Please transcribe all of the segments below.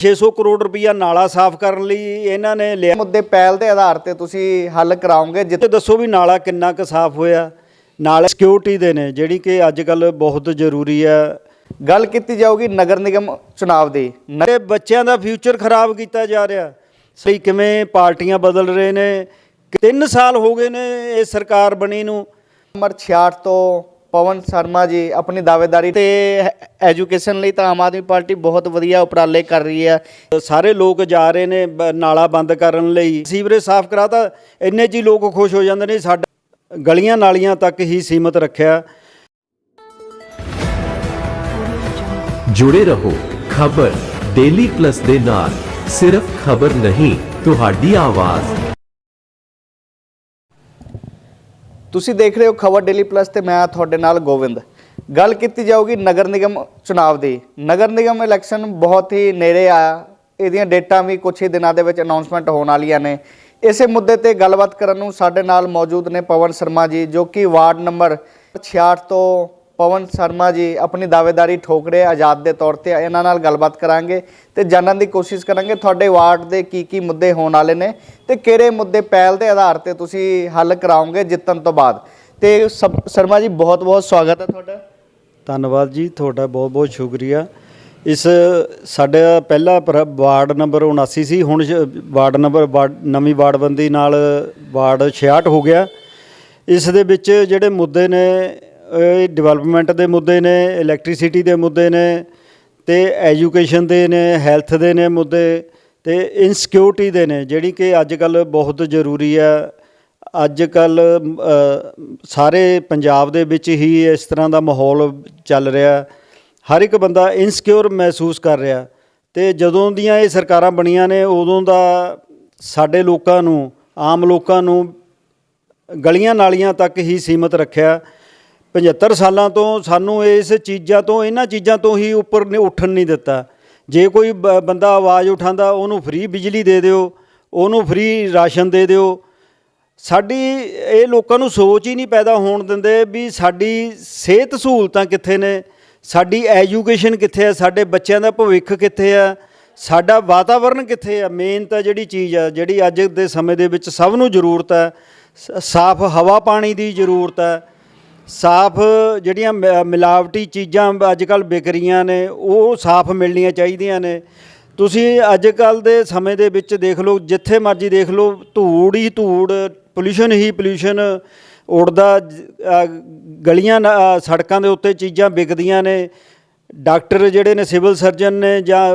600 ਕਰੋੜ ਰੁਪਈਆ ਨਾਲਾ ਸਾਫ਼ ਕਰਨ ਲਈ ਇਹਨਾਂ ਨੇ ਲਿਆ। ਮੁੱਦੇ ਪਹਿਲ ਦੇ ਆਧਾਰ ਤੇ ਤੁਸੀਂ ਹੱਲ ਕਰਾਓਗੇ ਜਿੱਥੇ ਦੱਸੋ ਵੀ ਨਾਲਾ ਕਿੰਨਾ ਕੁ ਸਾਫ਼ ਹੋਇਆ। ਨਾਲ ਸਿਕਿਉਰਿਟੀ ਦੇ ਨੇ ਜਿਹੜੀ ਕਿ ਅੱਜ ਕੱਲ ਬਹੁਤ ਜ਼ਰੂਰੀ ਹੈ। ਗੱਲ ਕੀਤੀ ਜਾਊਗੀ ਨਗਰ ਨਿਗਮ ਚੁਣਾਵ ਦੀ। ਤੇ ਬੱਚਿਆਂ ਦਾ ਫਿਊਚਰ ਖਰਾਬ ਕੀਤਾ ਜਾ ਰਿਹਾ। ਸਹੀ ਕਿਵੇਂ ਪਾਰਟੀਆਂ ਬਦਲ ਰਹੇ ਨੇ। 3 ਸਾਲ ਹੋ ਗਏ ਨੇ ਇਹ ਸਰਕਾਰ ਬਣੀ ਨੂੰ। ਨੰਬਰ 66 ਤੋਂ ਪਵਨ ਸ਼ਰਮਾ ਜੀ ਆਪਣੀ ਦਾਅਵੇਦਾਰੀ ਤੇ ਐਜੂਕੇਸ਼ਨ ਲਈ ਤਾਂ ਆਮ ਆਦਮੀ ਪਾਰਟੀ ਬਹੁਤ ਵਧੀਆ ਉਪਰਾਲੇ ਕਰ ਰਹੀ ਹੈ। ਸਾਰੇ ਲੋਕ ਜਾ ਰਹੇ ਨੇ ਬ- ਨਾਲਾ ਬੰਦ ਕਰਨ ਲਈ। ਸੀਵਰੇਜ ਸਾਫ਼ ਕਰਾਤਾ ਇੰਨੇ ਜੀ ਲੋਕ ਖੁਸ਼ ਹੋ ਜਾਂਦੇ ਨੇ ਸਾਡਾ ਗਲੀਆਂ ਨਾਲੀਆਂ ਤੱਕ ਹੀ ਸੀਮਤ ਰੱਖਿਆ। ਜੁੜੇ ਰਹੋ। ਖਬਰ ਡੇਲੀ ਪਲੱਸ ਦੇ ਨਾਲ। ਸਿਰਫ ਖਬਰ ਨਹੀਂ ਤੁਹਾਡੀ ਆਵਾਜ਼। ਤੁਸੀਂ ਦੇਖ ਰਹੇ ਹੋ ਖਬਰ ਡੇਲੀ ਪਲੱਸ ਤੇ ਮੈਂ ਤੁਹਾਡੇ ਨਾਲ ਗੋਬਿੰਦ ਗੱਲ ਕੀਤੀ ਜਾਊਗੀ ਨਗਰ ਨਿਗਮ ਚੁਣਾਵ ਦੀ। ਨਗਰ ਨਿਗਮ ਇਲੈਕਸ਼ਨ ਬਹੁਤ ਹੀ ਨੇੜੇ ਆ। ਇਹਦੀਆਂ ਡੇਟਾਂ ਵੀ ਕੁਝ ਹੀ ਦਿਨਾਂ ਦੇ ਵਿੱਚ ਅਨਾਉਂਸਮੈਂਟ ਹੋਣ ਵਾਲੀਆਂ ਨੇ। ਇਸੇ ਮੁੱਦੇ ਤੇ ਗੱਲਬਾਤ ਕਰਨ ਨੂੰ ਸਾਡੇ ਨਾਲ ਮੌਜੂਦ ਨੇ ਪਵਨ ਸ਼ਰਮਾ ਜੀ, ਜੋ ਕਿ ਵਾਰਡ ਨੰਬਰ 66 ਤੋਂ ਪਵਨ ਸ਼ਰਮਾ ਜੀ ਆਪਣੀ ਦਾਅਵੇਦਾਰੀ ਠੋਕ ਰਹੇ ਆਜ਼ਾਦ ਦੇ ਤੌਰ ਤੇ ਇਹਨਾਂ ਨਾਲ ਗੱਲਬਾਤ ਕਰਾਂਗੇ ਤੇ ਜਾਣਨ ਦੀ ਕੋਸ਼ਿਸ਼ ਕਰਾਂਗੇ ਤੁਹਾਡੇ ਵਾਰਡ ਦੇ ਕੀ ਕੀ ਮੁੱਦੇ ਹੋਣ ਵਾਲੇ ਨੇ ਤੇ ਕਿਹੜੇ ਮੁੱਦੇ ਪਹਿਲ ਦੇ ਆਧਾਰ ਤੇ ਤੁਸੀਂ ਹੱਲ ਕਰਾਓਗੇ ਜਿੱਤਣ ਤੋਂ ਬਾਅਦ। ਤੇ ਸਬ- ਸ਼ਰਮਾ ਜੀ ਬਹੁਤ ਬਹੁਤ ਸਵਾਗਤ ਹੈ ਤੁਹਾਡਾ। ਧੰਨਵਾਦ ਜੀ, ਤੁਹਾਡਾ ਬਹੁਤ ਬਹੁਤ ਸ਼ੁਕਰੀਆ। ਇਸ ਸਾਡਾ ਪਹਿਲਾ ਪ੍ਰ- ਵਾਰਡ ਨੰਬਰ 79 ਸੀ, ਹੁਣ ਸ਼- ਵਾਰਡ ਨੰਬਰ ਵਾਰਡ- ਨਵੀਂ ਵਾਰਡਬੰਦੀ ਨਾਲ ਵਾਰਡ 66 ਹੋ ਗਿਆ। ਇਸ ਦੇ ਵਿੱਚ ਜਿਹੜੇ ਮੁੱਦੇ ਨੇ ਇਹ ਡਿਵੈਲਪਮੈਂਟ ਦੇ ਮੁੱਦੇ ਨੇ ਇਲੈਕਟ੍ਰਿਸਿਟੀ ਦੇ ਮੁੱਦੇ ਨੇ, ਤੇ ਐਜੂਕੇਸ਼ਨ ਦੇ ਨੇ ਹੈਲਥ ਦੇ ਨੇ ਮੁੱਦੇ, ਤੇ ਇਨਸਿਕਿਉਰਿਟੀ ਦੇ ਨੇ, ਜਿਹੜੀ ਕਿ ਅੱਜ ਕੱਲ ਬਹੁਤ ਜ਼ਰੂਰੀ ਹੈ। ਅੱਜ ਕੱਲ ਸਾਰੇ ਪੰਜਾਬ ਦੇ ਵਿੱਚ ਹੀ ਇਸ ਤਰ੍ਹਾਂ ਦਾ ਮਾਹੌਲ ਚੱਲ ਰਿਹਾ। ਹਰ ਇੱਕ ਬੰਦਾ ਇਨਸਿਕਿਉਰ ਮਹਿਸੂਸ ਕਰ ਰਿਹਾ। ਤੇ ਜਦੋਂ ਦੀਆਂ ਇਹ ਸਰਕਾਰਾਂ ਬਣੀਆਂ ਨੇ, ਉਦੋਂ ਦਾ ਸਾਡੇ ਲੋਕਾਂ ਨੂੰ, ਆਮ ਲੋਕਾਂ ਨੂੰ ਗਲੀਆਂ ਨਾਲੀਆਂ ਤੱਕ ਹੀ ਸੀਮਤ ਰੱਖਿਆ। 75 ਸਾਲਾਂ ਤੋਂ ਸਾਨੂੰ ਇਸ ਚੀਜ਼ਾਂ ਤੋਂ, ਇਹਨਾਂ ਚੀਜ਼ਾਂ ਤੋਂ ਹੀ ਉੱਪਰ ਨੇ ਉੱਠਣ ਨਹੀਂ ਦਿੱਤਾ। ਜੇ ਕੋਈ ਬ- ਬੰਦਾ ਆਵਾਜ਼ ਉਠਾਉਂਦਾ, ਉਹਨੂੰ ਫ੍ਰੀ ਬਿਜਲੀ ਦੇ ਦਿਓ, ਉਹਨੂੰ ਫ੍ਰੀ ਰਾਸ਼ਨ ਦੇ ਦਿਓ। ਸਾਡੀ, ਇਹ ਲੋਕਾਂ ਨੂੰ ਸੋਚ ਹੀ ਨਹੀਂ ਪੈਦਾ ਹੋਣ ਦਿੰਦੇ ਵੀ ਸਾਡੀ ਸਿਹਤ ਸਹੂਲਤਾਂ ਕਿੱਥੇ ਨੇ, ਸਾਡੀ ਐਜੂਕੇਸ਼ਨ ਕਿੱਥੇ ਹੈ ਸਾਡੇ ਬੱਚਿਆਂ ਦਾ ਭਵਿੱਖ ਕਿੱਥੇ ਆ, ਸਾਡਾ ਵਾਤਾਵਰਣ ਕਿੱਥੇ ਆ। ਮੇਨ ਤਾਂ ਜਿਹੜੀ ਚੀਜ਼ ਆ, ਜਿਹੜੀ ਅੱਜ ਦੇ ਸਮੇਂ ਦੇ ਵਿੱਚ ਸਭ ਨੂੰ ਜ਼ਰੂਰਤ ਹੈ ਸ- ਸਾਫ਼ ਹਵਾ ਪਾਣੀ ਦੀ ਜ਼ਰੂਰਤ ਹੈ ਸਾਫ਼ ਜਿਹੜੀਆਂ ਮ- ਮਿਲਾਵਟੀ ਚੀਜ਼ਾਂ ਅੱਜ ਕੱਲ ਵਿਕ ਰਹੀਆਂ ਨੇ, ਉਹ ਸਾਫ਼ ਮਿਲਣੀਆਂ ਚਾਹੀਦੀਆਂ ਨੇ। ਤੁਸੀਂ ਅੱਜ ਕੱਲ ਦੇ ਸਮੇਂ ਦੇ ਵਿੱਚ ਦੇਖ ਲਓ, ਜਿੱਥੇ ਮਰਜ਼ੀ ਦੇਖ ਲਓ, ਧੂੜ ਹੀ ਧੂੜ ਪੋਲੂਸ਼ਨ ਹੀ ਪੋਲੂਸ਼ਨ ਉੜਦਾ ਗਲੀਆਂ ਸੜਕਾਂ ਦੇ ਉੱਤੇ ਚੀਜ਼ਾਂ ਵਿਕਦੀਆਂ ਨੇ। ਡਾਕਟਰ ਜਿਹੜੇ ਨੇ, ਸਿਵਲ ਸਰਜਨ ਨੇ ਜਾਂ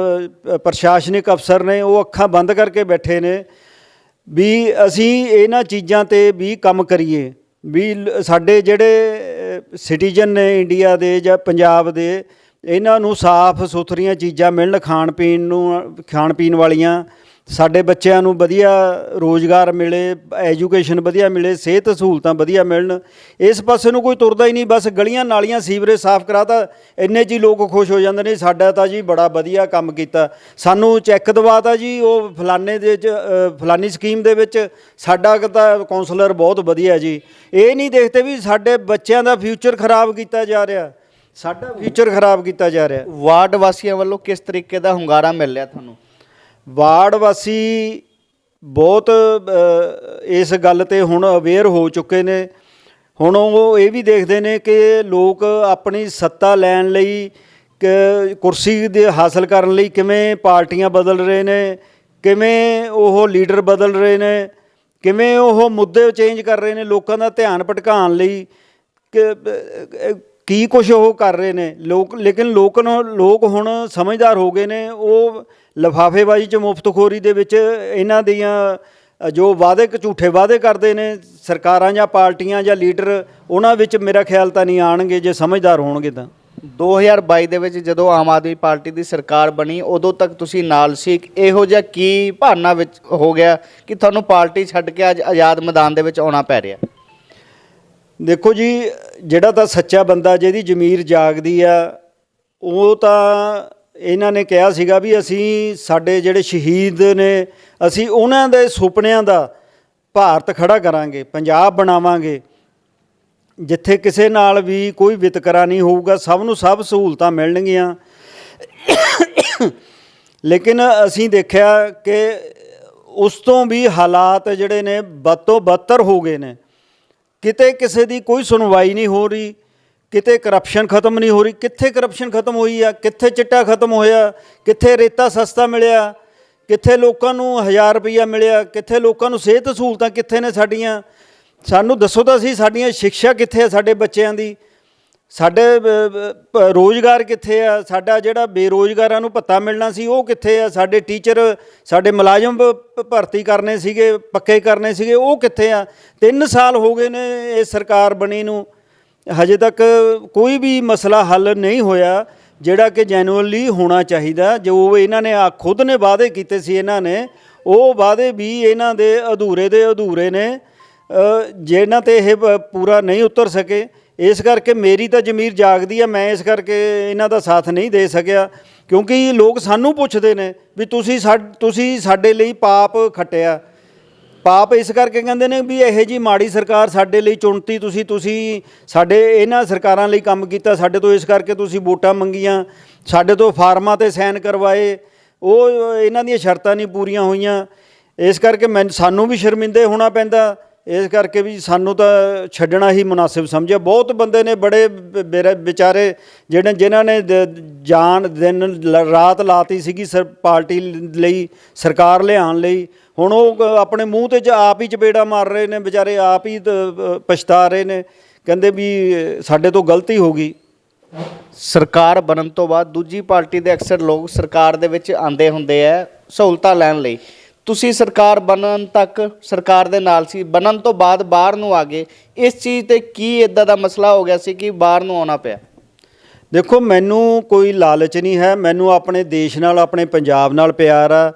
ਪ੍ਰਸ਼ਾਸਨਿਕ ਅਫਸਰ ਨੇ, ਉਹ ਅੱਖਾਂ ਬੰਦ ਕਰਕੇ ਬੈਠੇ ਨੇ ਵੀ ਅਸੀਂ ਇਹਨਾਂ ਚੀਜ਼ਾਂ ਤੇ ਵੀ ਕੰਮ ਕਰੀਏ। ਵੀ ਸਾਡੇ ਜਿਹੜੇ ਸਿਟੀਜ਼ਨ ਨੇ ਇੰਡੀਆ ਦੇ ਜਾਂ ਪੰਜਾਬ ਦੇ, ਇਹਨਾਂ ਨੂੰ ਸਾਫ਼ ਸੁਥਰੀਆਂ ਚੀਜ਼ਾਂ ਮਿਲਣ ਖਾਣ ਪੀਣ ਨੂੰ ਖਾਣ ਪੀਣ ਵਾਲੀਆਂ ਸਾਡੇ ਬੱਚਿਆਂ ਨੂੰ ਵਧੀਆ ਰੋਜ਼ਗਾਰ ਮਿਲੇ ਐਜੂਕੇਸ਼ਨ ਵਧੀਆ ਮਿਲੇ, ਸਿਹਤ ਸਹੂਲਤਾਂ ਵਧੀਆ ਮਿਲਣ, ਇਸ ਪਾਸੇ ਨੂੰ ਕੋਈ ਤੁਰਦਾ ਹੀ ਨਹੀਂ, ਬਸ ਗਲੀਆਂ ਨਾਲੀਆਂ ਸੀਵਰੇਜ ਸਾਫ਼ ਕਰਾਤਾ, ਇੰਨੇ 'ਚ ਹੀ ਲੋਕ ਖੁਸ਼ ਹੋ ਜਾਂਦੇ ਨੇ, ਸਾਡਾ ਤਾਂ ਜੀ ਬੜਾ ਵਧੀਆ ਕੰਮ ਕੀਤਾ। ਸਾਨੂੰ ਚੈੱਕ ਦਵਾਤਾ ਜੀ, ਉਹ ਫਲਾਣੇ ਦੇ ਚ ਫਲਾਨੀ ਸਕੀਮ ਦੇ ਵਿੱਚ, ਸਾਡਾ ਤਾਂ ਕਾਉਂਸਲਰ ਬਹੁਤ ਵਧੀਆ ਜੀ। ਇਹ ਨਹੀਂ ਦੇਖਦੇ ਵੀ ਸਾਡੇ ਬੱਚਿਆਂ ਦਾ ਫਿਊਚਰ ਖਰਾਬ ਕੀਤਾ ਜਾ ਰਿਹਾ, ਸਾਡਾ ਫਿਊਚਰ ਖਰਾਬ ਕੀਤਾ ਜਾ ਰਿਹਾ। ਵਾਰਡ ਵਾਸੀਆਂ ਵੱਲੋਂ ਕਿਸ ਤਰੀਕੇ ਦਾ ਹੁੰਗਾਰਾ ਮਿਲ ਰਿਹਾ ਤੁਹਾਨੂੰ? ਵਾਰਡ ਵਾਸੀ ਬਹੁਤ ਇਸ ਗੱਲ ਤੇ ਹੁਣ ਅਵੇਅਰ ਹੋ ਚੁੱਕੇ ਨੇ। ਹੁਣ ਉਹ ਇਹ ਵੀ ਦੇਖਦੇ ਨੇ ਕਿ ਲੋਕ ਆਪਣੀ ਸੱਤਾ ਲੈਣ ਲਈ ਕਿ, ਕੁਰਸੀ ਦੇ ਹਾਸਲ ਕਰਨ ਲਈ ਕਿਵੇਂ ਪਾਰਟੀਆਂ ਬਦਲ ਰਹੇ ਨੇ, ਕਿਵੇਂ ਉਹ ਲੀਡਰ ਬਦਲ ਰਹੇ ਨੇ, ਕਿਵੇਂ ਉਹ ਮੁੱਦੇ ਚੇਂਜ ਕਰ ਰਹੇ ਨੇ ਲੋਕਾਂ ਦਾ ਧਿਆਨ ਭਟਕਾਉਣ ਲਈ। ਕਿ ਕੀ ਕੁਝ ਉਹ ਕਰ ਰਹੇ ਨੇ? ਲੋਕ, ਲੇਕਿਨ ਲੋਕ ਲੋਕ ਹੁਣ ਸਮਝਦਾਰ ਹੋ ਗਏ ਨੇ। ਉਹ ਲਫਾਫੇਬਾਜ਼ੀ ਚ ਮੁਫਤਖੋਰੀ ਦੇ ਵਿੱਚ ਇਹਨਾਂ ਦੀਆਂ ਜੋ ਵਾਅਦੇ ਝੂਠੇ ਵਾਅਦੇ ਕਰਦੇ ਨੇ, ਸਰਕਾਰਾਂ ਜਾਂ ਪਾਰਟੀਆਂ ਜਾਂ ਲੀਡਰ, ਉਹਨਾਂ ਵਿੱਚ ਮੇਰਾ ਖਿਆਲ ਤਾਂ ਨਹੀਂ ਆਣਗੇ ਜੇ ਸਮਝਦਾਰ ਹੋਣਗੇ ਤਾਂ। 2022 ਦੇ ਵਿੱਚ ਜਦੋਂ ਆਮ ਆਦਮੀ ਪਾਰਟੀ ਦੀ ਸਰਕਾਰ ਬਣੀ, ਉਦੋਂ ਤੱਕ ਤੁਸੀਂ ਨਾਲ ਸੀ। ਇਹੋ ਜਿਹਾ ਕੀ ਭਾਵਨਾ ਵਿੱਚ ਹੋ ਗਿਆ ਕਿ ਤੁਹਾਨੂੰ ਪਾਰਟੀ ਛੱਡ ਕੇ ਅੱਜ ਆਜ਼ਾਦ ਮੈਦਾਨ ਦੇ ਵਿੱਚ ਆਉਣਾ ਪੈ ਰਿਹਾ? ਦੇਖੋ ਜੀ, ਜਿਹੜਾ ਤਾਂ ਸੱਚਾ ਬੰਦਾ ਜਿਹਦੀ ਜ਼ਮੀਰ ਜਾਗਦੀ ਆ, ਉਹ ਤਾਂ ਇਹਨਾਂ ਨੇ ਕਿਹਾ ਸੀਗਾ ਵੀ ਅਸੀਂ ਸਾਡੇ ਜਿਹੜੇ ਸ਼ਹੀਦ ਨੇ, ਅਸੀਂ ਉਹਨਾਂ ਦੇ ਸੁਪਨਿਆਂ ਦਾ ਭਾਰਤ ਖੜਾ ਕਰਾਂਗੇ, ਪੰਜਾਬ ਬਣਾਵਾਂਗੇ। ਜਿੱਥੇ ਕਿਸੇ ਨਾਲ ਵੀ ਕੋਈ ਵਿਤਕਰਾ ਨਹੀਂ ਹੋਊਗਾ, ਸਭ ਨੂੰ ਸਭ ਸਹੂਲਤਾਂ ਮਿਲਣਗੀਆਂ। ਲੇਕਿਨ ਅਸੀਂ ਦੇਖਿਆ ਕਿ ਉਸ ਤੋਂ ਵੀ ਹਾਲਾਤ ਜਿਹੜੇ ਨੇ ਬਦ ਤੋਂ ਬਦਤਰ ਹੋ ਗਏ ਨੇ। ਕਿਤੇ ਕਿਸੇ ਦੀ ਕੋਈ ਸੁਣਵਾਈ ਨਹੀਂ ਹੋ ਰਹੀ, ਕਿਤੇ ਕਰਪਸ਼ਨ ਖਤਮ ਨਹੀਂ ਹੋ ਰਹੀ। ਕਿੱਥੇ ਕਰਪਸ਼ਨ ਖਤਮ ਹੋਈ ਆ? ਕਿੱਥੇ ਚਿੱਟਾ ਖਤਮ ਹੋਇਆ? ਕਿੱਥੇ ਰੇਤਾ ਸਸਤਾ ਮਿਲਿਆ? ਕਿੱਥੇ ਲੋਕਾਂ ਨੂੰ 1000 ਰੁਪਈਆ ਮਿਲਿਆ? ਕਿੱਥੇ ਲੋਕਾਂ ਨੂੰ ਸਿਹਤ ਸਹੂਲਤਾਂ ਕਿੱਥੇ ਨੇ ਸਾਡੀਆਂ? ਸਾਨੂੰ ਦੱਸੋ ਤਾਂ ਅਸੀਂ ਸਾਡੀਆਂ ਸਿੱਖਿਆ ਕਿੱਥੇ ਆ ਸਾਡੇ ਬੱਚਿਆਂ ਦੀ? ਸਾਡੇ ਅ, ਰੋਜ਼ਗਾਰ ਕਿੱਥੇ ਆ? ਸਾਡਾ ਜਿਹੜਾ ਬੇਰੋਜ਼ਗਾਰਾਂ ਨੂੰ ਭੱਤਾ ਮਿਲਣਾ ਸੀ ਉਹ ਕਿੱਥੇ ਆ? ਸਾਡੇ ਟੀਚਰ ਸਾਡੇ ਮੁਲਾਜ਼ਮ ਭਰਤੀ ਕਰਨੇ ਸੀਗੇ ਪੱਕੇ ਕਰਨੇ ਸੀਗੇ ਉਹ ਕਿੱਥੇ ਆ? 3 ਸਾਲ ਹੋ ਗਏ ਨੇ ਇਹ ਸਰਕਾਰ ਬਣੀ ਨੂੰ। ਹਜੇ ਤੱਕ ਕੋਈ ਵੀ ਮਸਲਾ ਹੱਲ ਨਹੀਂ ਹੋਇਆ ਜਿਹੜਾ ਕਿ ਜੈਨੂਅਲੀ ਹੋਣਾ ਚਾਹੀਦਾ। ਜੋ ਇਹਨਾਂ ਨੇ ਆ ਖੁਦ ਨੇ ਵਾਅਦੇ ਕੀਤੇ ਸੀ ਇਹਨਾਂ ਨੇ ਉਹ ਵਾਅਦੇ ਵੀ ਇਹਨਾਂ ਦੇ ਅਧੂਰੇ ਦੇ ਅਧੂਰੇ ਨੇ। ਜਿਹਨਾਂ ਤੇ ਇਹ ਪੂਰਾ ਨਹੀਂ ਉਤਰ ਸਕੇ। ਇਸ ਕਰਕੇ ਮੇਰੀ ਤਾਂ ਜ਼ਮੀਰ ਜਾਗਦੀ ਆ, ਮੈਂ ਇਸ ਕਰਕੇ ਇਹਨਾਂ ਦਾ ਸਾਥ ਨਹੀਂ ਦੇ ਸਕਿਆ। ਕਿਉਂਕਿ ਲੋਕ ਸਾਨੂੰ ਪੁੱਛਦੇ ਨੇ ਵੀ ਤੁਸੀਂ ਸਾ, ਤੁਸੀਂ ਸਾਡੇ ਲਈ ਪਾਪ ਖੱਟਿਆ। ਪਾਪ ਇਸ ਕਰਕੇ ਕਹਿੰਦੇ ਨੇ ਵੀ ਇਹੋ ਜੀ ਮਾੜੀ ਸਰਕਾਰ ਸਾਡੇ ਲਈ ਚੁਣਤੀ, ਤੁਸੀਂ ਤੁਸੀਂ ਸਾਡੇ ਇਹਨਾਂ ਸਰਕਾਰਾਂ ਲਈ ਕੰਮ ਕੀਤਾ, ਸਾਡੇ ਤੋਂ ਇਸ ਕਰਕੇ ਤੁਸੀਂ ਵੋਟਾਂ ਮੰਗੀਆਂ, ਸਾਡੇ ਤੋਂ ਫਾਰਮਾਂ ਤੇ ਸਾਈਨ ਕਰਵਾਏ। ਉਹ, ਇਹਨਾਂ ਦੀਆਂ ਸ਼ਰਤਾਂ ਨਹੀਂ ਪੂਰੀਆਂ ਹੋਈਆਂ। ਇਸ ਕਰਕੇ ਮੈਂ, ਸਾਨੂੰ ਵੀ ਸ਼ਰਮਿੰਦੇ ਹੋਣਾ ਪੈਂਦਾ। ਇਸ ਕਰਕੇ ਵੀ ਸਾਨੂੰ ਤਾਂ ਛੱਡਣਾ ਹੀ ਮੁਨਾਸਿਬ ਸਮਝਿਆ। ਬਹੁਤ ਬੰਦੇ ਨੇ ਬੜੇ ਬ- ਵਿਚਾਰੇ ਜਿਹੜੇ, ਜਿਨ੍ਹਾਂ ਨੇ ਜਾਨ ਦਿਨ, ਲ- ਰਾਤ ਲਾਤੀ ਸੀਗੀ ਸਰ, ਪਾਰਟੀ ਲਈ, ਸਰਕਾਰ ਲਿਆਉਣ ਲਈ। ਹੁਣ ਉਹ ਆਪਣੇ ਮੂੰਹ ਤੇ ਆਪ ਹੀ ਚਪੇੜਾ ਮਾਰ ਰਹੇ ਨੇ, ਵਿਚਾਰੇ ਆਪ ਹੀ ਪਛਤਾ ਰਹੇ ਨੇ। ਕਹਿੰਦੇ ਵੀ ਸਾਡੇ ਤੋਂ ਗਲਤੀ ਹੋ ਗਈ। ਸਰਕਾਰ ਬਣਨ ਤੋਂ ਬਾਅਦ ਦੂਜੀ ਪਾਰਟੀ ਦੇ ਅਕਸਰ ਲੋਕ ਸਰਕਾਰ ਦੇ ਵਿੱਚ ਆਂਦੇ ਹੁੰਦੇ ਆ ਸਹੂਲਤਾਂ ਲੈਣ ਲਈ। ਤੁਸੀਂ ਸਰਕਾਰ ਬਣਨ ਤੱਕ ਸਰਕਾਰ ਦੇ ਨਾਲ ਸੀ, ਬਣਨ ਤੋਂ ਬਾਅਦ ਬਾਹਰ ਨੂੰ ਆ ਗਏ। ਇਸ ਚੀਜ਼ ਤੇ ਕੀ ਇਦਾਂ ਦਾ ਮਸਲਾ ਹੋ ਗਿਆ ਸੀ ਕਿ ਬਾਹਰ ਨੂੰ ਆਉਣਾ ਪਿਆ? ਦੇਖੋ, ਮੈਨੂੰ ਕੋਈ ਲਾਲਚ ਨਹੀਂ ਹੈ, ਮੈਨੂੰ ਆਪਣੇ ਦੇਸ਼ ਨਾਲ, ਆਪਣੇ ਪੰਜਾਬ ਨਾਲ ਪਿਆਰ ਆ।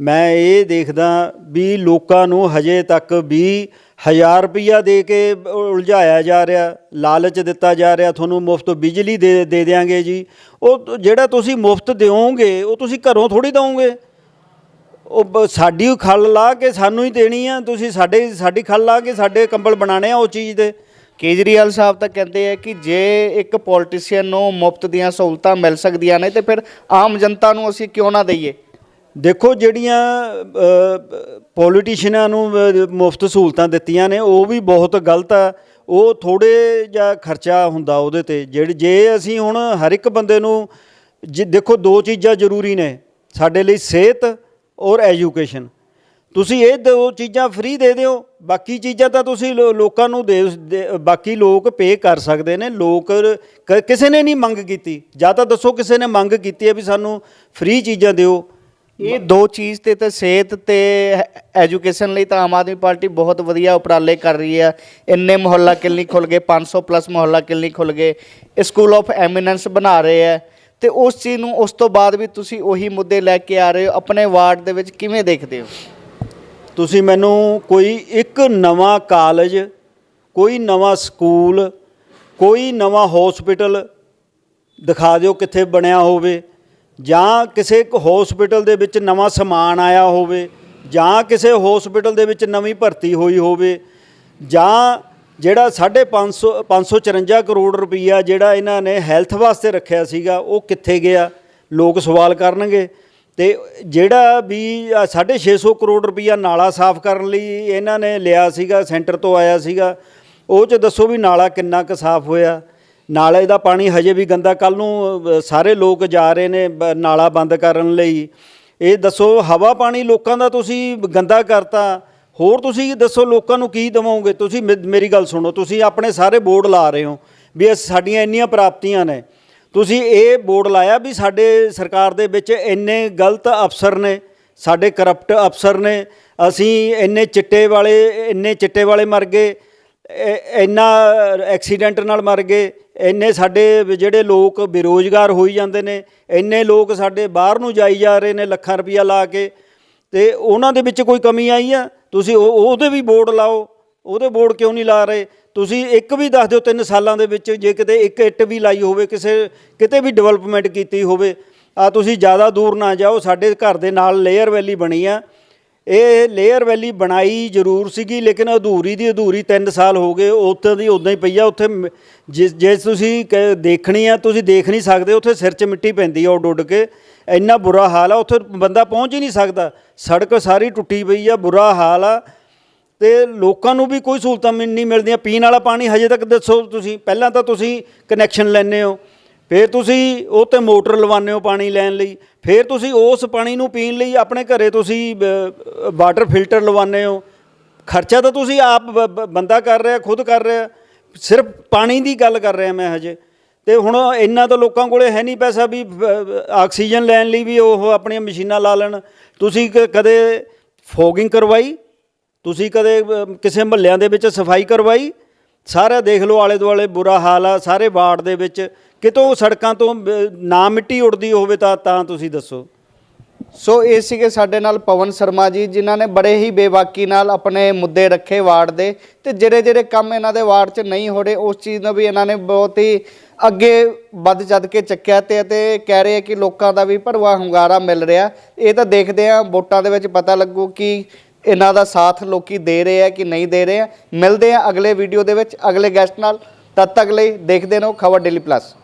ਮੈਂ ਇਹ ਦੇਖਦਾ ਵੀ ਲੋਕਾਂ ਨੂੰ ਹਜੇ ਤੱਕ ਵੀ ਹਜ਼ਾਰ ਰੁਪਈਆ ਦੇ ਕੇ ਉਲਝਾਇਆ ਜਾ ਰਿਹਾ, ਲਾਲਚ ਦਿੱਤਾ ਜਾ ਰਿਹਾ, ਤੁਹਾਨੂੰ ਮੁਫਤ ਬਿਜਲੀ ਦੇ ਦੇ ਦਿਆਂਗੇ ਜੀ। ਉਹ ਜਿਹੜਾ ਤੁਸੀਂ ਮੁਫਤ ਦਿਓਗੇ, ਉਹ ਤੁਸੀਂ ਘਰੋਂ ਥੋੜੀ ਦਵੋਗੇ ਉਹ ਸਾਡੀ ਖੱਲ ਲਾ ਕੇ ਸਾਨੂੰ ਹੀ ਦੇਣੀ ਆ ਤੁਸੀਂ ਸਾਡੇ ਸਾਡੀ ਖੱਲ ਲਾ ਕੇ ਸਾਡੇ ਕੰਬਲ ਬਣਾਣੇ ਆ ਉਹ ਚੀਜ਼ ਦੇ। ਕੇਜਰੀਵਾਲ ਸਾਹਿਬ ਤਾਂ ਕਹਿੰਦੇ ਆ ਕਿ ਜੇ ਇੱਕ ਪੋਲੀਟੀਸ਼ੀਅਨ ਨੂੰ ਮੁਫਤ ਦੀਆਂ ਸਹੂਲਤਾਂ ਮਿਲ ਸਕਦੀਆਂ ਨੇ ਤੇ ਫਿਰ ਆਮ ਜਨਤਾ ਨੂੰ ਅਸੀਂ ਕਿਉਂ ਨਾ ਦਈਏ? ਦੇਖੋ ਜਿਹੜੀਆਂ ਪੋਲੀਟੀਸ਼ੀਅਨਾਂ ਨੂੰ ਮੁਫਤ ਸਹੂਲਤਾਂ ਦਿੱਤੀਆਂ ਨੇ ਉਹ ਵੀ ਬਹੁਤ ਗਲਤ ਆ। ਉਹ ਥੋੜੇ ਜਿਹਾ ਖਰਚਾ ਹੁੰਦਾ ਉਹਦੇ ਤੇ। ਜਿਹੜੀ ਜੇ ਅਸੀਂ ਹੁਣ ਹਰ ਇੱਕ ਬੰਦੇ ਨੂੰ ਦੇਖੋ ਦੋ ਚੀਜ਼ਾਂ ਜ਼ਰੂਰੀ ਨੇ ਸਾਡੇ ਲਈ ਸਿਹਤ ਔਰ ਐਜੂਕੇਸ਼ਨ। ਤੁਸੀਂ ਇਹ ਦੋ ਚੀਜ਼ਾਂ ਫ੍ਰੀ ਦੇ ਦਿਓ, ਬਾਕੀ ਚੀਜ਼ਾਂ ਤਾਂ ਤੁਸੀਂ ਲੋ- ਲੋਕਾਂ ਨੂੰ ਦੇ ਬਾਕੀ ਲੋਕ ਪੇ ਕਰ ਸਕਦੇ ਨੇ। ਲੋਕ ਕ- ਕਿਸੇ ਨੇ ਨਹੀਂ ਮੰਗ ਕੀਤੀ। ਜਾਂ ਤਾਂ ਦੱਸੋ ਕਿਸੇ ਨੇ ਮੰਗ ਕੀਤੀ ਹੈ ਵੀ ਸਾਨੂੰ ਫ੍ਰੀ ਚੀਜ਼ਾਂ ਦਿਓ। ਇਹ ਦੋ ਚੀਜ਼ ਤੇ ਤਾਂ ਸਿਹਤ ਤੇ ਐਜੂਕੇਸ਼ਨ ਲਈ ਤਾਂ ਆਮ ਆਦਮੀ ਪਾਰਟੀ ਬਹੁਤ ਵਧੀਆ ਉਪਰਾਲੇ ਕਰ ਰਹੀ ਹੈ। ਇੰਨੇ ਮੁਹੱਲਾ ਕਲੀਨਿਕ ਖੁੱਲ ਗਏ 500 ਪਲੱਸ ਮੁਹੱਲਾ ਕਲੀਨਿਕ ਖੁੱਲ ਗਏ। ਸਕੂਲ ਆਫ ਐਮੀਨੈਂਸ ਬਣਾ ਰਹੇ ਹੈ। ਤੇ ਉਸ ਚੀਜ਼ ਨੂੰ ਉਸ ਤੋਂ ਬਾਅਦ ਵੀ ਤੁਸੀਂ ਉਹੀ ਮੁੱਦੇ ਲੈ ਕੇ ਆ ਰਹੇ ਹੋ, ਆਪਣੇ ਵਾਰਡ ਦੇ ਵਿੱਚ ਕਿਵੇਂ ਦੇਖਦੇ ਹੋ? ਤੁਸੀਂ ਮੈਨੂੰ ਕੋਈ ਇੱਕ ਨਵਾਂ ਕਾਲਜ, ਕੋਈ ਨਵਾਂ ਸਕੂਲ, ਕੋਈ ਨਵਾਂ ਹਸਪੀਟਲ ਦਿਖਾ ਦਿਓ ਕਿੱਥੇ ਬਣਿਆ ਹੋਵੇ, ਜਾਂ ਕਿਸੇ ਇੱਕ ਹਸਪੀਟਲ ਦੇ ਵਿੱਚ ਨਵਾਂ ਸਮਾਨ ਆਇਆ ਹੋਵੇ, ਜਾਂ ਕਿਸੇ ਹਸਪੀਟਲ ਦੇ ਵਿੱਚ ਨਵੀਂ ਭਰਤੀ ਹੋਈ ਹੋਵੇ, ਜਾਂ ਜਿਹੜਾ 550 554 ਕਰੋੜ ਰੁਪਈਆ ਜਿਹੜਾ ਇਹਨਾਂ ਨੇ ਹੈਲਥ ਵਾਸਤੇ ਰੱਖਿਆ ਸੀਗਾ, ਉਹ ਕਿੱਥੇ ਗਿਆ? ਲੋਕ ਸਵਾਲ ਕਰਨਗੇ। ਤੇ ਜਿਹੜਾ ਵੀ ਆਹ 650 ਕਰੋੜ ਰੁਪਈਆ ਨਾਲਾ ਸਾਫ਼ ਕਰਨ ਲਈ ਇਹਨਾਂ ਨੇ ਲਿਆ ਸੀਗਾ, ਸੈਂਟਰ ਤੋਂ ਆਇਆ ਸੀਗਾ, ਉਹ ਚ ਦੱਸੋ ਵੀ ਨਾਲਾ ਕਿੰਨਾ ਕੁ ਸਾਫ਼ ਹੋਇਆ? ਨਾਲੇ ਦਾ ਪਾਣੀ ਹਜੇ ਵੀ ਗੰਦਾ ਕੱਲ ਨੂੰ ਸਾਰੇ ਲੋਕ ਜਾ ਰਹੇ ਨੇ, ਬ- ਨਾਲਾ ਬੰਦ ਕਰਨ ਲਈ। ਇਹ ਦੱਸੋ, ਹਵਾ ਪਾਣੀ ਲੋਕਾਂ ਦਾ ਤੁਸੀਂ ਗੰਦਾ ਕਰਤਾ ਹੋਰ ਤੁਸੀਂ ਦੱਸੋ ਲੋਕਾਂ ਨੂੰ ਕੀ ਦਵੋਗੇ? ਤੁਸੀਂ ਮੇ- ਮੇਰੀ ਗੱਲ ਸੁਣੋ, ਤੁਸੀਂ ਆਪਣੇ ਸਾਰੇ ਬੋਰਡ ਲਾ ਰਹੇ ਹੋ ਵੀ ਅਸੀਂ- ਸਾਡੀਆਂ ਇੰਨੀਆਂ ਪ੍ਰਾਪਤੀਆਂ ਨੇ। ਤੁਸੀਂ ਇਹ ਬੋਰਡ ਲਾਇਆ ਵੀ ਸਾਡੇ ਸਰਕਾਰ ਦੇ ਵਿੱਚ ਇੰਨੇ ਗਲਤ ਅਫਸਰ ਨੇ, ਸਾਡੇ ਕਰਪਟ ਅਫਸਰ ਨੇ, ਅਸੀਂ ਇੰਨੇ ਚਿੱਟੇ ਵਾਲੇ, ਇੰਨੇ ਚਿੱਟੇ ਵਾਲੇ ਮਰ ਗਏ ਇੰਨਾ ਐਕਸੀਡੈਂਟ ਨਾਲ ਮਰ ਗਏ, ਇੰਨੇ ਸਾਡੇ ਜਿਹੜੇ ਲੋਕ ਬੇਰੋਜ਼ਗਾਰ ਹੋਈ ਜਾਂਦੇ ਨੇ, ਇੰਨੇ ਲੋਕ ਸਾਡੇ ਬਾਹਰ ਨੂੰ ਜਾਈ ਜਾ ਰਹੇ ਨੇ ਲੱਖਾਂ ਰੁਪਈਆ ਲਾ ਕੇ, ਤੇ ਉਹਨਾਂ ਦੇ ਵਿੱਚ ਕੋਈ ਕਮੀ ਆਈ ਆ? ਤੁਸੀਂ ਉਹ ਉਹਦੇ ਵੀ ਬੋਰਡ ਲਾਓ, ਉਹਦੇ ਬੋਰਡ ਕਿਉਂ ਨਹੀਂ ਲਾ ਰਹੇ? ਤੁਸੀਂ ਇੱਕ ਵੀ ਦੱਸ ਦਿਓ ਤਿੰਨ ਸਾਲਾਂ ਦੇ ਵਿੱਚ ਜੇ ਕਿਤੇ ਇੱਕ ਇੱਟ ਵੀ ਲਾਈ ਹੋਵੇ, ਕਿਸੇ ਕਿਤੇ ਵੀ ਡਿਵੈਲਪਮੈਂਟ ਕੀਤੀ ਹੋਵੇ ਆ ਤੁਸੀਂ ਜ਼ਿਆਦਾ ਦੂਰ ਨਾ ਜਾਓ, ਸਾਡੇ ਘਰ ਦੇ ਨਾਲ ਲੇਅਰ ਵੈਲੀ ਬਣੀ ਆ। ਇਹ ਲੇਅਰ ਵੈਲੀ ਬਣਾਈ ਜ਼ਰੂਰ ਸੀਗੀ, ਲੇਕਿਨ ਅਧੂਰੀ ਦੀ ਅਧੂਰੀ 3 ਸਾਲ ਹੋ ਗਏ, ਉੱਥੇ ਦੀ ਉਦਾਂ ਹੀ ਪਈ ਆ, ਉੱਥੇ ਮ- ਜੇ ਜੇ ਤੁਸੀਂ ਕ- ਦੇਖਣੀ ਆ, ਤੁਸੀਂ ਦੇਖ ਨਹੀਂ ਸਕਦੇ, ਉੱਥੇ ਸਿਰ 'ਚ ਮਿੱਟੀ ਪੈਂਦੀ ਆ ਉੱਡ ਉੱਡ ਕੇ, ਇੰਨਾ ਬੁਰਾ ਹਾਲ ਆ, ਉੱਥੇ ਬੰਦਾ ਪਹੁੰਚ ਹੀ ਨਹੀਂ ਸਕਦਾ, ਸੜਕ ਸਾਰੀ ਟੁੱਟੀ ਪਈ ਆ, ਬੁਰਾ ਹਾਲ ਆ, ਤੇ ਲੋਕਾਂ ਨੂੰ ਵੀ ਕੋਈ ਸਹੂਲਤਾਂ ਮਿਲ- ਨਹੀਂ ਮਿਲਦੀਆਂ, ਪੀਣ ਵਾਲਾ ਪਾਣੀ ਹਜੇ ਤੱਕ ਦੱਸੋ ਤੁਸੀਂ, ਪਹਿਲਾਂ ਤਾਂ ਤੁਸੀਂ ਕਨੈਕਸ਼ਨ ਲੈਂਦੇ ਹੋ ਫਿਰ ਤੁਸੀਂ ਉਹ ਤੇ ਮੋਟਰ ਲਵਾਉਂਦੇ ਹੋ ਪਾਣੀ ਲੈਣ ਲਈ, ਫਿਰ ਤੁਸੀਂ ਉਸ ਪਾਣੀ ਨੂੰ ਪੀਣ ਲਈ ਆਪਣੇ ਘਰੇ ਤੁਸੀਂ ਵਾਟਰ ਫਿਲਟਰ ਲਵਾਉਂਦੇ ਹੋ। ਖਰਚਾ ਤਾਂ ਤੁਸੀਂ ਆਪ ਬ- ਬੰਦਾ ਕਰ ਰਿਹਾ, ਖੁਦ ਕਰ ਰਿਹਾ, ਸਿਰਫ ਪਾਣੀ ਦੀ ਗੱਲ ਕਰ ਰਿਹਾ ਮੈਂ ਹਜੇ। ਤੇ ਹੁਣ ਇੰਨਾ ਤਾਂ ਲੋਕਾਂ ਕੋਲੇ ਹੈ ਨਹੀਂ ਪੈਸਾ ਵੀ ਆਕਸੀਜਨ ਲੈਣ ਲਈ ਵੀ ਉਹ ਆਪਣੀਆਂ ਮਸ਼ੀਨਾਂ ਲਾ ਲੈਣ। ਤੁਸੀਂ ਕ- ਕਦੇ ਫੋਗਿੰਗ ਕਰਵਾਈ? ਤੁਸੀਂ ਕਦੇ ਕਿਸੇ ਮਹੱਲਿਆਂ ਦੇ ਵਿੱਚ ਸਫ਼ਾਈ ਕਰਵਾਈ? ਸਾਰਾ ਦੇਖ ਲਓ ਆਲੇ ਦੁਆਲੇ ਬੁਰਾ ਹਾਲ ਆ, ਸਾਰੇ ਵਾਰਡ ਦੇ ਵਿੱਚ। ਕਿਤੋਂ ਸੜਕਾਂ ਤੋਂ ਨਾ ਮਿੱਟੀ ਉੱਡਦੀ ਹੋਵੇ ਤਾਂ ਤਾਂ ਤੁਸੀਂ ਦੱਸੋ। ਸੋ ਇਹ ਸੀਗੇ ਸਾਡੇ ਨਾਲ ਪਵਨ ਸ਼ਰਮਾ ਜੀ, ਜਿਨ੍ਹਾਂ ਨੇ ਬੜੇ ਹੀ ਬੇਬਾਕੀ ਨਾਲ ਆਪਣੇ ਮੁੱਦੇ ਰੱਖੇ ਵਾਰਡ ਦੇ। ਤੇ ਜਿਹੜੇ ਜਿਹੜੇ ਕੰਮ ਇਹਨਾਂ ਦੇ ਵਾਰਡ 'ਚ ਨਹੀਂ ਹੋ ਰਹੇ, ਉਸ ਚੀਜ਼ ਨੂੰ ਵੀ ਇਹਨਾਂ ਨੇ ਬਹੁਤ ਹੀ ਅੱਗੇ ਵੱਧ ਚੱਦ ਕੇ ਚੱਕਿਆ ਤੇ ਅਤੇ ਕਹਿ ਰਹੇ ਆ ਕਿ ਲੋਕਾਂ ਦਾ ਵੀ ਭਰਵਾ ਹੁੰਗਾਰਾ ਮਿਲ ਰਿਹਾ। ਇਹ ਤਾਂ ਦੇਖਦੇ ਆ, ਵੋਟਾਂ ਦੇ ਵਿੱਚ ਪਤਾ ਲੱਗੂ ਕਿ ਇਹਨਾਂ ਦਾ ਸਾਥ ਲੋਕੀ ਦੇ ਰਹੇ ਆ ਕਿ ਨਹੀਂ ਦੇ ਰਹੇ ਆ। ਮਿਲਦੇ ਆ ਅਗਲੇ ਵੀਡੀਓ ਦੇ ਵਿੱਚ ਅਗਲੇ ਗੈਸਟ ਨਾਲ। ਤਦ ਤੱਕ ਲਈ ਦੇਖਦੇ ਰਹੋ ਖਬਰ ਡੇਲੀ ਪਲੱਸ